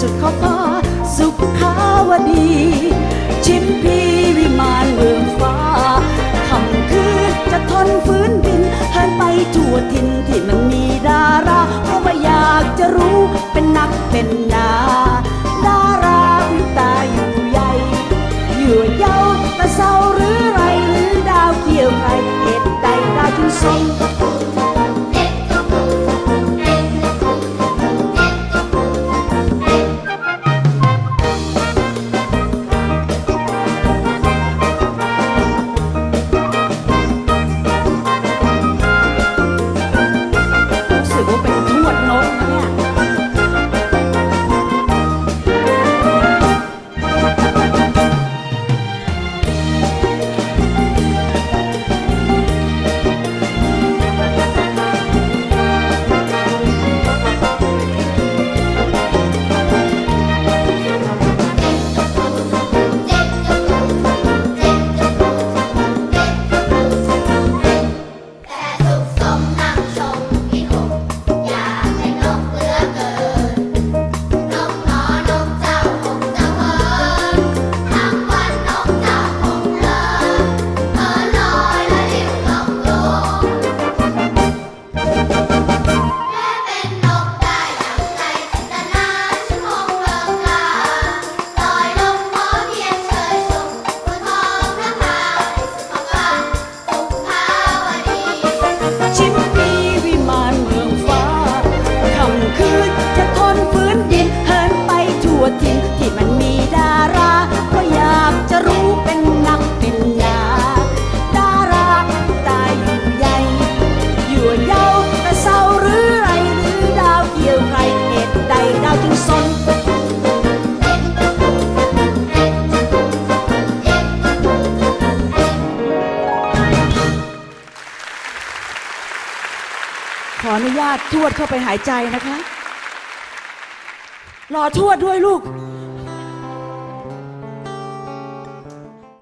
สุดขอบฟ้สุขาวดี ชิมพีวิมานเมืองฟ้าคำคือจะทนฟื้นบินเฮินไปทั่วทินที่มันมีดาราเพราะว่าอยากจะรู้เป็นนักเป็นนา ขออนุญาตทวดเข้าไปหายใจนะคะ รอทวดด้วยลูก